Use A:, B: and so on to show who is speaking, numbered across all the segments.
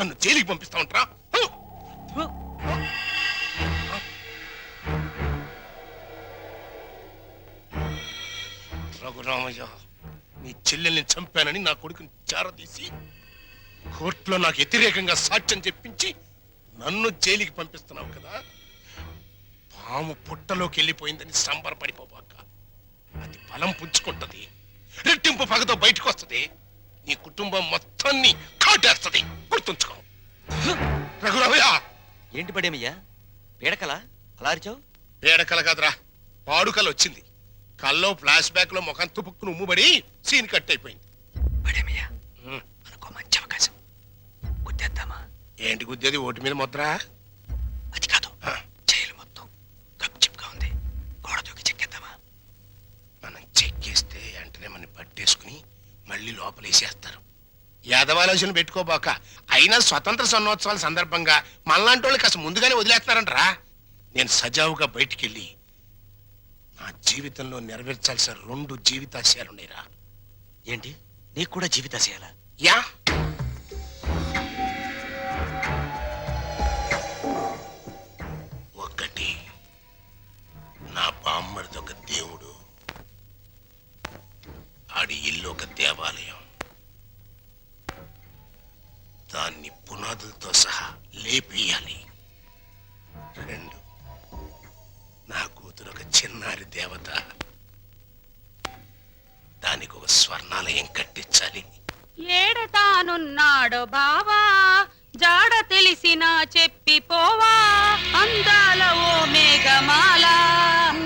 A: నన్ను జైలుకి పంపిస్తా ఉంటారా రఘురామయ్య నీ చెల్లెల్ని చంపానని నా కొడుకుని చారదీసి కోర్టులో నాకు వ్యతిరేకంగా సాక్ష్యం చెప్పించి నన్ను జైలుకి పంపిస్తున్నావు కదా? పాము పుట్టలోకి వెళ్ళిపోయిందని సంబరపడిపోబాక అది బలం పుంజుకుంటది. రెట్టింపు పగతో బయటకు వస్తది. నీ కుటుంబం మొత్తాన్ని కాటేస్తది. గుర్తుంచుకో. రఘురామయ్య!
B: ఏంటి పడేమయ్యా? పీడకలా? అలా అరిచావు?
A: పేడకల కాదురా పాడుకల వచ్చింది. కల్లో ఫ్లాష్ బ్యాక్లో ముఖం తుపుక్కును ఉమ్ముబడి సీన్ కట్ అయిపోయింది.
B: పడేమయ్యా? మనకు మంచి అవకాశం. గుద్దేద్దామా?
A: ఏంటి గుద్దేది? ఓటు మీద ముద్ర
B: అది కాదు
A: ఆ,
B: జైలు మొత్తం గప్చిప్గా ఉంది గోడ దూకి చెక్కేద్దామా
A: మనం చెక్కేస్తే వెంటనే మనం పట్టేసుకుని మళ్ళీ లోపలేసేస్తారు యాదవాలోచన పెట్టుకోబాక అయినా స్వతంత్ర సన్నోత్సవాల సందర్భంగా మనలాంటి వాళ్ళు కాస్త ముందుగానే వదిలేస్తున్నారంటరా. నేను సజావుగా బయటికెళ్ళి నా జీవితంలో నెరవేర్చాల్సిన రెండు జీవితాశయాలున్నాయిరా.
B: ఏంటి? నీకు కూడా జీవితాశయాలా?
A: యా.
C: ఏడతానున్నాడు బావా జాడ తెలిసిన చెప్పి పోవా అందాల ఓ మేఘమాల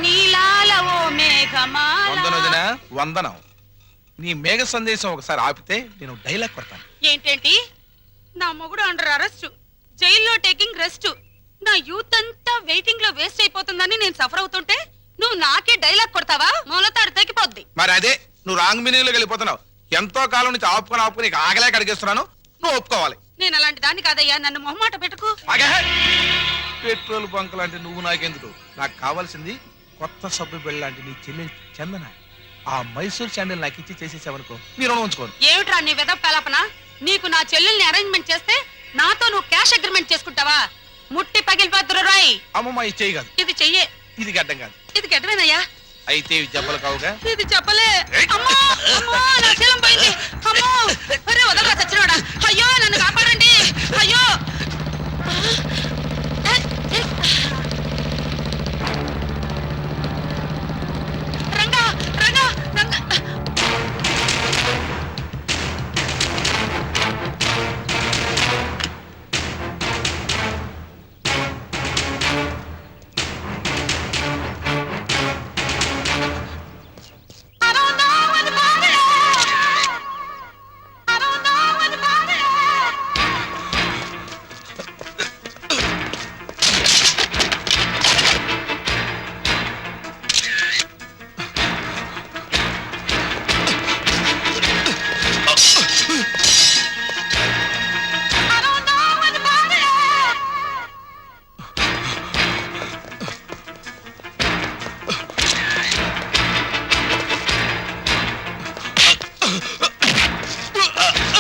C: నీలాల ఓ మేఘమాల.
D: వందనోదిన వందనం నీ మేఘ సందేశం ఒకసారి ఆపితే నేను డైలాగ్ కొడతాను.
C: ఏంటేంటి? నా మొగుడు అండర్ అరెస్ట్ జైల్లో టేకింగ్ రెస్ట్ నా యూత్ అంతా వెయిటింగ్లో వేస్ట్ అయిపోతుందని నేను సఫర్ అవుతుంటే నువ్వు నాకే డైలాగ్ కొడతావా? మూలతాడు తగ్గిపోద్ది
D: మరి అదే నువ్వు రాంగ్ మీనింగ్ వెళ్ళిపోతున్నావు. ఎంతో కాలం నుంచి ఆపుకొని ఆపుకొని ఇక ఆగలేక అడిగేస్తున్నాను నువ్వు ఒప్పుకోవాలి.
C: నేను అలాంటి దాన్ని కాదయ్యా. నన్ను మొహమాట పెట్టుకు.
D: ఆగే. పెట్రోల్ బంక్ లాంటి నువ్వు నాకెందుకు? నాకు కావాల్సింది కొత్త సబ్బు బిళ్ళ లాంటి నీ చెల్లెలు చందన. ఆ మైసూర్ శాండిల్ నాకు ఇచ్చి చేసేసావనుకో మీరు రుణం ఉంచుకోను.
C: ఏమిట్రా నీ వెదవ కలాపన? నీకు నా చెల్లెల్ని అరేంజ్మెంట్ చేస్తే నాతో నువ్వు క్యాష్ అగ్రిమెంట్ చేసుకుంటావా? ముట్టి పగిలిపోతురు రాయ్.
D: అమ్మమ్మ ఇది చేయి కాదు.
C: ఇది చెయ్యే.
D: ఇది గడ్డం కాదు.
C: ఇది గెటవేనయ్యా
D: అయితే ఇవి చెప్పలు కావుగా.
C: ఇది చెప్పలే. అమ్మో అమ్మో నా శీలం పోయింది. అమ్మో. అరే వదలరా చచ్చినోడా? అయ్యో నన్ను కాపాడండి. అయ్యో.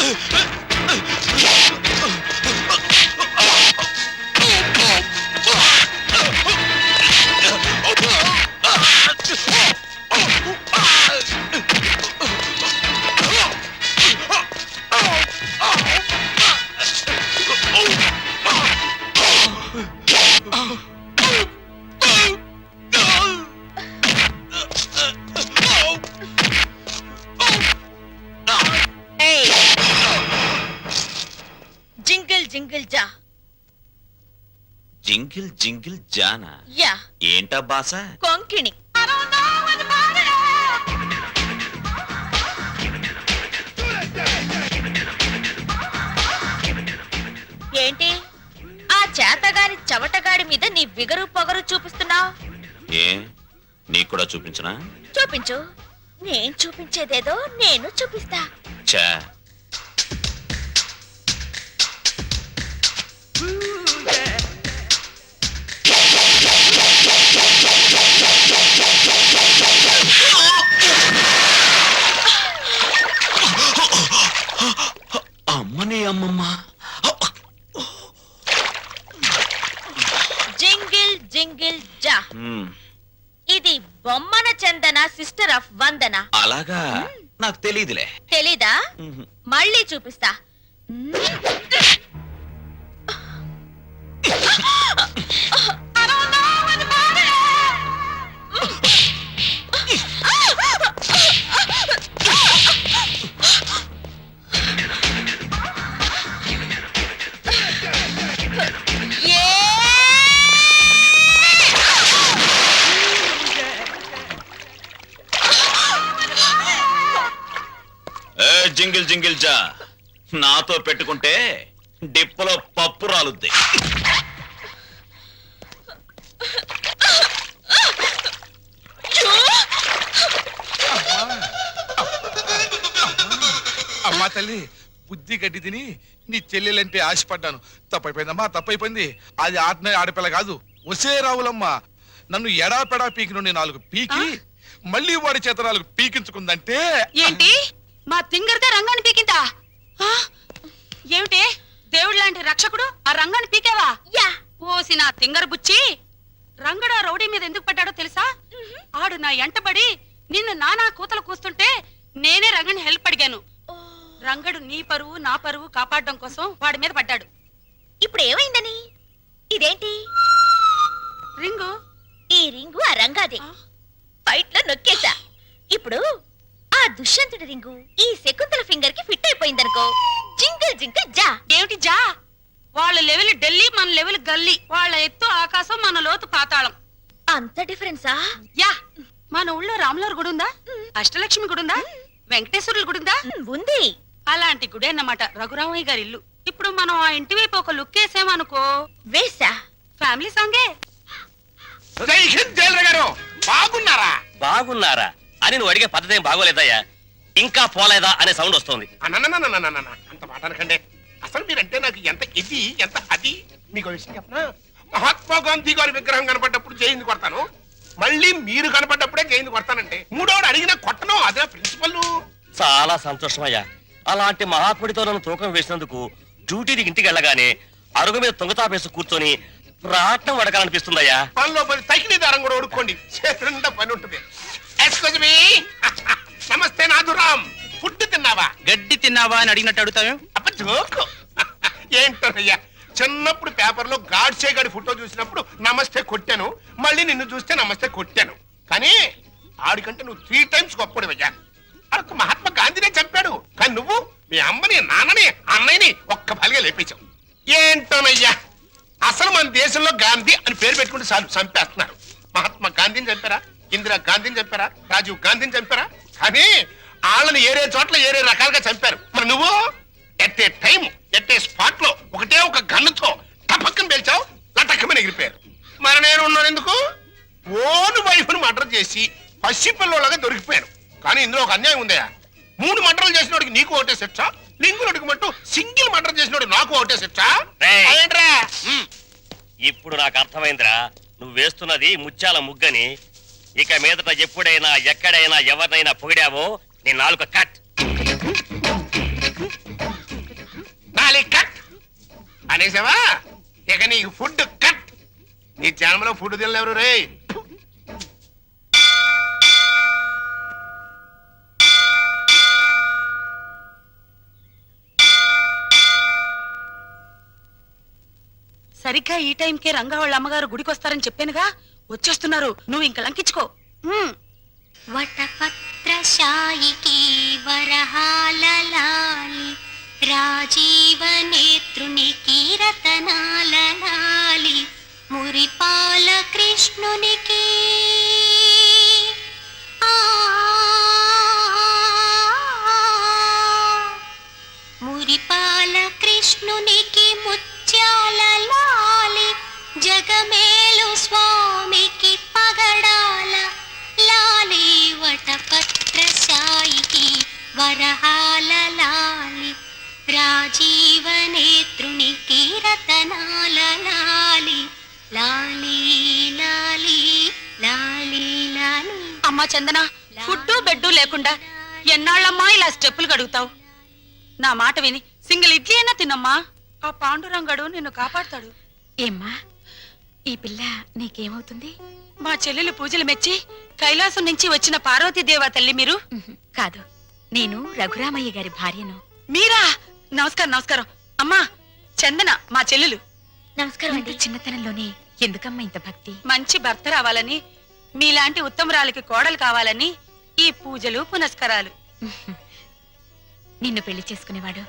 E: ఏయ్ జింగిల్ జింగిల్
F: జానా.
E: యా.
F: ఏంటా బాస?
E: కొంకిణి. ఏంటి? ఆ చేతగారి చవటగాడి మీద నీ బిగరు పొగరు చూపిస్తున్నావు?
F: ఏ? నీకు కూడా చూపించనా?
E: చూపించు. నేను చూపించేదేదో నేను చూపిస్తా.
F: చా
E: జా.
F: మ్మ్.
E: ఇది బొమ్మన చందన సిస్టర్ ఆఫ్ వందన.
F: అలాగా? నాకు తెలియదులే
E: తెలీదా?
F: మ్మ్.
E: మళ్ళీ చూపిస్తా.
F: జింగిల్ జింగిల్ జా నాతో పెట్టుకుంటే డిప్పలో పప్పు రాలుద్ది.
D: అమ్మా తల్లి బుద్ధి గడ్డి తిని నీ చెల్లెలంటే ఆశపడ్డాను. తప్పైపోయిందమ్మా తప్పైపోయింది. అది ఆటనే ఆడపిల్ల కాదు. ఒసే రావులమ్మ. నన్ను ఎడా పెడా పీకి నుండి నాలుగు పీకి మళ్ళీ వాడి చేత నాలుగు పీకించుకుందంటే
C: ఏంటి? మా తింగర్దే రంగాన్ని పీకిందా? ఏమిటి? దేవుడు లాంటి రక్షకుడు ఆ రంగాన్ని పీకావా?
E: యా.
C: ఓసి నా తింగర బుచ్చి రంగడు ఆ రౌడీ మీద ఎందుకు పడ్డాడో తెలుసా? ఆడు నా ఎంటబడి నిన్ను నానా కూతలు కూస్తుంటే నేనే రంగని హెల్ప్ అడిగాను. రంగడు నీ పరువు నా పరువు కాపాడడం కోసం వాడి మీద పడ్డాడు.
E: ఇప్పుడు ఏమైందని? ఇదేంటి?
C: రింగు.
E: ఈ రింగు ఆ రంగాదే? ఫైట్లో నొక్కేసా ఇప్పుడు దుష్యంతుడి రింగు ఈ శకుంతల ఫింగర్కి ఫిట్ అయిపోయిందనుకో. జింగిల్ జింగిల్ జా.
C: ఏమిటి జా? వాళ్ళ లెవెల్ ఢిల్లీ మన లెవెల్ గల్లీ. వాళ్ళ ఎత్తు ఆకాశం మన లోతు పాతాళం.
E: అంత డిఫరెన్సా?
C: యా. మన ఊళ్ళో రాములవారి గుడి ఉందా? అష్టలక్ష్మి గుడి ఉందా? వెంకటేశ్వరుల గుడి ఉందా?
E: ఉంది.
C: అలాంటి గుడి అన్నమాట రఘురామయ్య గారి ఇల్లు. ఇప్పుడు మనం ఆ ఇంటి వైపు ఒక లుక్ వేసామనుకో.
E: వేసా?
C: ఫ్యామిలీ సాంగే.
A: బాగున్నారా?
G: బాగున్నారా? అని నువ్వు అడిగే పద్ధతి ఏం బాగోలేదయ్యా. ఇంకా పోలేదా అనే సౌండ్ వస్తుంది.
A: అనననననననన. అంత మాట అనకండి. అసలు మీరంటే నాకు ఎంత ఇది ఎంత అది? మీకు విషయం చెప్పనా? మహాత్మా గాంధీ గారి విగ్రహం కనపడ్డప్పుడు జైలు కొడతాను. మళ్ళీ మీరు కనపడ్డప్పుడే జైలు కొడతానంటే మూడోడు అడిగిన కొట్టను అదే ప్రిన్సిపల్
G: చాలా సంతోషమయ్యా. అలాంటి మహాత్ముడితో నన్ను తూకం వేసినందుకు డ్యూటీకి ఇంటికి వెళ్ళగానే అరుగు మీద తొంగతాపేసి కూర్చొని రాట్నం వడకాలనిపిస్తుందయ్యా.
A: పనిలో పని తగిలి దారం కూడా ఓడుకోండి చేతి పని ఉంటుంది. ఎక్స్క్యూజ్ మీ నమస్తే నాథురామ్ ఫుడ్ తిన్నావా?
B: గడ్డి తిన్నావా అని అడిగినట్టు అడుగుతావేం?
A: అప్ప జోకు. ఏంటోనయ్యా? చిన్నప్పుడు పేపర్లో గాడ్సే గాడి ఫోటో చూసినప్పుడు నమస్తే కొట్టాను. మళ్ళీ నిన్ను చూస్తే నమస్తే కొట్టాను. కానీ ఆడికంటే నువ్వు త్రీ టైమ్స్ గొప్పడివయ్యా అరకు మహాత్మా గాంధీనే చంపాడు. కానీ నువ్వు మీ అమ్మని నాన్నని అన్నయ్యని ఒక్క బలిగా లేపేశావు. ఏంటోనయ్యా? అసలు మన దేశంలో గాంధీ అని పేరు పెట్టుకుంటే చాలు చంపేస్తున్నారు. మహాత్మా గాంధీని చంపారా? ఇందిరా గాంధీని చంపారా? రాజీవ్ గాంధీని చంపారా? కానీ వాళ్ళని ఏరే చోట్ల ఏరే రకాలుగా చంపారు. మరి నువ్వు? At a time at a స్పాట్లో ఒకటే ఒక గన్నుతో టపక్కన పేల్చావు లటక్కమని ఎగిరిపోయారు. మరి నేను ఉన్నాను ఎందుకు? ఓను వైఫ్ను మర్డర్ చేసి పసిపిల్లలాగా దొరికిపోయాను. కానీ ఇందులో ఒక అన్యాయం ఉందయా మూడు మర్డర్లు చేసినోడికి నీకు ఒకటే శిక్ష లింగులుడికి మట్టు సింగిల్ మర్డర్ చేసినోడికి నాకు ఒకటే శిక్ష.
G: రేయ్. ఇప్పుడు నాకు అర్థమైందిరా. నువ్వు వేస్తున్నది ముత్యాల ముగ్గని ఇక మీదట ఎప్పుడైనా ఎక్కడైనా ఎవరినైనా పొగిడావో నీ నాలుక కట్.
A: నాలుగు కట్. అనేసావా? ఇక నీకు ఫుడ్ కట్. నీ జన్మలో ఫుడ్ తినలేవరు రే?
C: సరిగ్గా ఈ టైంకే రంగా వాళ్ళ అమ్మగారు గుడికి వస్తారని చెప్పానుగా. వచ్చేస్తున్నారు నువ్వు ఇంకా లంకించుకో ఉమ్.
H: వటపత్రశాయికి వరహాలలాలి రాజీవ నేత్రునికి రతనాలలాలి మురిపాల కృష్ణునికి వరహాల లాలి రాజీవ నేత్రునికి రతనాల లాలి లాలి లాలి లాలి. లాలి
C: అమ్మా చందన ఫుడ్డు బెడ్డు లేకుండా ఎన్నాళ్ళమ్మా ఇలా స్టెప్పులు గడుగుతావు నా మాట విని సింగిల్ ఇడ్లీ అయినా తిన్నమ్మా ఆ పాండురంగడు నిన్ను కాపాడతాడు.
H: ఏమ్మా
E: ఈ పిల్ల నీకేమవుతుంది?
C: మా చెల్లెలు పూజలు మెచ్చి కైలాసం నుంచి వచ్చిన పార్వతీదేవా తల్లి మీరు?
E: కాదు. నేను రఘురామయ్య గారి భార్యను.
C: మీరా? నమస్కారం నమస్కారం. అమ్మా చందన మా చెల్లెలు.
E: నమస్కారం అండి. చిన్నతనంలోనే ఎందుకమ్మా ఇంత భక్తి?
C: మంచి భర్త రావాలని మీలాంటి ఉత్తమరాలకి కోడలు కావాలని ఈ పూజలు పునస్కారాలు.
E: నిన్ను పెళ్ళి చేసుకునేవాడు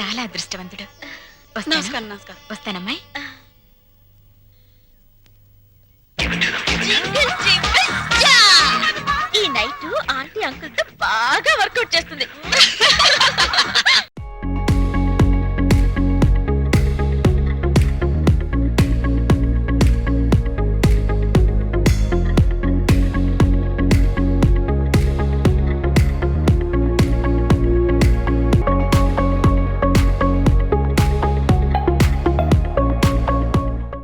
E: చాలా అదృష్టవంతుడు. వస్తాను.
C: నమస్కారం నమస్కారం.
E: వస్తానమ్మాయి. నైట్ ఆంటీ అంకుల్తో బాగా వర్కౌట్ చేస్తుంది.